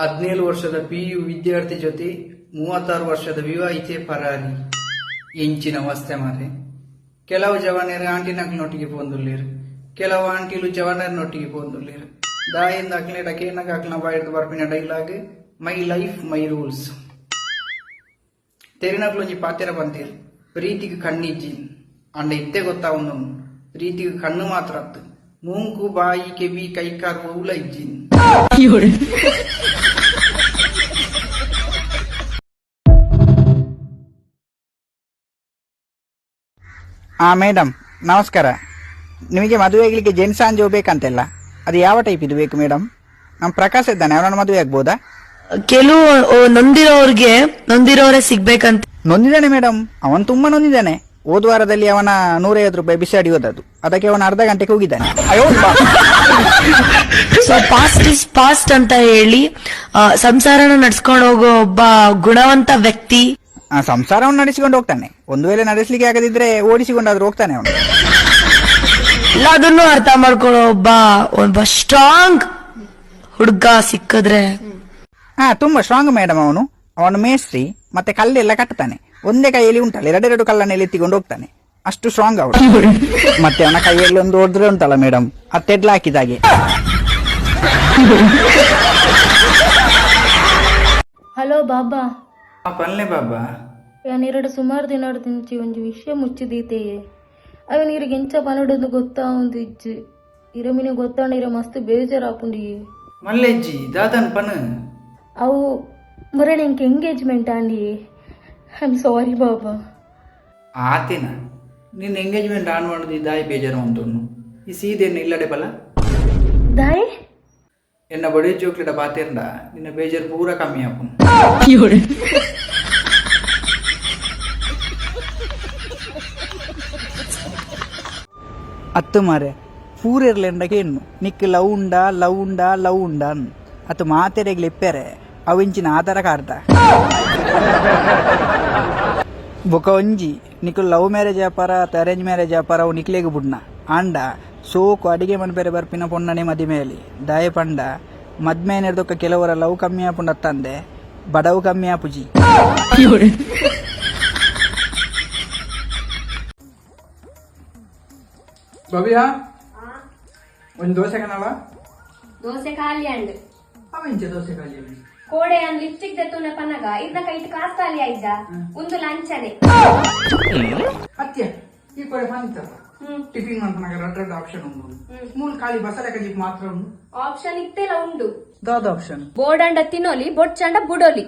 ಹದಿನೇಳು ವರ್ಷದ ಪಿಯು ವಿದ್ಯಾರ್ಥಿ ಜೊತೆ ಮೂವತ್ತಾರು ವರ್ಷದ ವಿವಾಹಿತೆ ಪರಾರಿ. ಎಂಚಿನ ವಸ್ತೆ ಮಾರೆ ಕೆಲವು ಜವಾನರು ಆಂಟಿನಕ್ನೊಟ್ಟಿಗೆ ಪೋಂದುಳ್ಳೇರು. ಕೆಲವು ಆಂಟಿಲು ಜವಾನರನೊಟ್ಟಿಗೆ ಪೋಂದುಳ್ಳೇರು. ದಾಯಿಂದ ಅಕ್ಲೆ ಡಕೇನಾಗ ಅಕ್ಲ ಬಾಯಿಡ್ದು ಬರ್ಪಿನ dialogue my life my rules ತೆರಿನಕ್ಲೊಂಜಿ ಪಾತೆರ ಬಂತೀರು. ಪ್ರೀತಿಗೆ ಕಣ್ಣಿಜ್ಜಿ. ಅಂಡ ಇತ್ತೆ ಗೊತ್ತಾವನು ಪ್ರೀತಿಗೆ ಕಣ್ಣು ಮಾತ್ರ ಮೂಂಕು ಬಾಯಿ ಕೆವಿ ಕೈಕಾರ್ ಉಲ ಇಜ್ಜಿನ್. ಆ ಮೇಡಮ್ ನಮಸ್ಕಾರ. ನಿಮಗೆ ಮದುವೆ ಆಗಲಿಕ್ಕೆ ಜೆಂಟ್ಸ್ ಬೇಕಂತೆಲ್ಲ. ಅದು ಯಾವ ಟೈಪ್ ಇದು ಬೇಕು ಮೇಡಮ್ ನಮ್ಮ ಪ್ರಕಾಶ್ ಇದ್ದಾನೆ ಅವನನ್ನು ಮದುವೆ ಆಗ್ಬೋದಾ? ಕೆಲವು ನೊಂದಿರೋರಿಗೆ ನೊಂದಿರೋರೇ ಸಿಗ್ಬೇಕಂತ. ನೊಂದಿದ್ದಾನೆ ಮೇಡಮ್ ಅವನು ತುಂಬಾ ನೊಂದಿದ್ದಾನೆ. ಹೋದ ವಾರದಲ್ಲಿ ಅವನ ನೂರೈವತ್ತು ರೂಪಾಯಿ ಬಿಸಾಡಿ ಹೋದದ್ದು. ಅದಕ್ಕೆ ಅವನ ಅರ್ಧ ಗಂಟೆಗೆ ಹೋಗಿದ್ದಾನೆ. ಅಯ್ಯೋ ಬಾ. ಸೊ ಪಾಸ್ಟ್ ಇಸ್ ಪಾಸ್ಟ್ ಅಂತ ಹೇಳಿ ಸಂಸಾರನ ನಡ್ಸ್ಕೊಂಡು ಹೋಗೋ ಒಬ್ಬ ಗುಣವಂತ ವ್ಯಕ್ತಿ ಆ ಸಂಸಾರವನ್ನು ನಡೆಸಿಕೊಂಡು ಹೋಗ್ತಾನೆ. ಒಂದು ವೇಳೆ ನಡೆಸಲಿಕ್ಕೆ ಆಗದಿದ್ರೆ ಓಡಿಸಿಕೊಂಡಾದ್ರೂ ಹೋಗ್ತಾನೆ ಅವನು. ಇಲ್ಲ ಅದನ್ನು ಅರ್ಥ ಮಾಡ್ಕೊಳ್ಳೋ ಒಬ್ಬ ಒಬ್ಬ ಸ್ಟ್ರಾಂಗ್ ಹುಡುಗ ಸಿಕ್ಕಿದ್ರೆ. ಹಾ ತುಂಬಾ ಸ್ಟ್ರಾಂಗ್ ಮೇಡಮ್ ಅವನು. ಅವನು ಮೇಸ್ತ್ರಿ ಮತ್ತೆ ಕಲ್ಲೆಲ್ಲ ಕಟ್ತಾನೆ. ಒಂದೇ ಕೈಯಲ್ಲಿ ಉಂಟಲ್ಲ ಎರಡೆರಡು ಕಲ್ಲನ್ನೆಲ್ಲ ಎತ್ತಿಕೊಂಡು ಹೋಗ್ತಾನೆ. ಅಷ್ಟು ಸ್ಟ್ರಾಂಗ್ ಅವನು. ಮತ್ತೆ ಅವನ ಕೈಯಲ್ಲಿ ಒಂದು ಹೊಡೆದ್ರೆ ಉಂಟಲ್ಲ ಮೇಡಮ್ ಅತ್ತೆಡ್ಲ ಹಾಕಿದಾಗೆ ಹಲೋ ಬಾಬಾ ಪಲ್ಲೆ ಬಾಬಾ ಎರಡು ಸುಮಾರು ದಿನ ದಿಂಚಿ ಒಂಜಿ ವಿಷಯ ಮುಚ್ಚಿದೀತೆಯೇ. ಅವ ನೀರಿಗೆ ಎಂಚ ಪನ್ನಡೋದು ಗೊತ್ತಾ ಒಂದು ಇಜ್ಜಿ? ಇರಮಿನ ಗೊತ್ತಾಂಡ ಇರ ಮಸ್ತ್ ಬೇಜಾರಾಪುಂಡಿ ಮಲ್ಲೆಜ್ಜಿ ದಾದನ್ ಪನ್. ಅವು ಮರಣ ಇಂಕ ಎಂಗೇಜ್ಮೆಂಟ್ ಆಂಡಿ ಐ ಆಮ್ ಸಾರಿ ಬಾಬಾ. ಆತಿನ. ನಿನ್ನ ಎಂಗೇಜ್ಮೆಂಟ್ ಆನ್ ಮಾಡೋದು ದಾಯಿ ಬೇಜಾರು ಅಂತ ಈ ಸೀದೆಯನ್ನು ಇಲ್ಲಡೆ ಬಲ ದಾಯ್? ಬಡಿ ಚೋಕ್ಲೆಟ ಪಾತೇರ್ಡ ನಿನ್ನ ಬೇಜಾರು ಪೂರ ಕಮ್ಮಿ ಆಪುನ್ ಅತ್ತು ಮಾರೆ ಪೂರೆರ್ಲೆಂಡಗೆ ಹೆಣ್ಣು ನಿಕ್ ಲವ್ ಉಂಡ ಲವ್ ಉಂಡ ಲವ್ ಉಂಡ ಅತ್ತು ಮಾತೆರೆಗ್ಲಿ ಇಪ್ಪೆರೆ ಅವಿಂಚಿನ ಆಧಾರ ಕಾರ್ಡ ಬೊಕ ಒಂಜಿ ನಿಕ್ ಲವ್ ಮ್ಯಾರೇಜ್ ಆಪಾರ ಅತ್ತ ಅರೇಂಜ್ ಮ್ಯಾರೇಜ್ ಆಪಾರ ಅವು ನಿಕ್ಲೆಗ್ ಬುಡ್ನ ಆಂಡ ಸೋಕು ಅಡಿಗೆ ಮನ್ಪೆರೆ ಬರ್ಪಿನ ಪೊನ್ನನೆ ಮದಿಮೇಲಿ ದಾಯ ಪಂಡ. ಮದ್ಮೇನೆರ್ದೊಕ್ಕ ಕೆಲವರ ಲವ್ ಕಮ್ಮಿ ಆಪುಂಡ ತಂದೆ. ಬಡವು ಕಮ್ಮಿ ಆಪುಜಿ ಭವ್ಯ ಒಂದು ದೋಸೆ ಕಣವ ದೋಸೆ ಖಾಲಿ ಅಂಡ್. ಅವೆಂಚ ದೋಸೆ ಖಾಲಿ ಕೋಡೆ ಅಂದ್ ಲಿಪ್ಸ್ಟಿಕ್ ದತ್ತುನ ಪನ್ನಗ. ಇದ್ನ ಕೈಟ್ ಕಾಸ್ತಾಲಿ ಆಯ್ದ ಒಂದು ಲಂಚನೆ. ಅತ್ಯ ಈ ಕಡೆ ಬಂತ ಟಿಫಿನ್ ಮಾಡ್ಕೊಂಡಾಗ ರಡ್ ರಡ್ ಆಪ್ಷನ್ ಉಂಟು ಮೂಲ ಖಾಲಿ ಬಸಳೆ ಕಜಿಪ್ ಮಾತ್ರ ಉಂಟು ಆಪ್ಷನ್ ಇತ್ತೆಲ್ಲ ಉಂಡು ದಾದ ಆಪ್ಷನ್ ಬೋರ್ಡ್ ಅಂಡ ತಿನ್ನೋಲಿ ಬೊಡ್ಚಂಡ ಬುಡೋಲಿ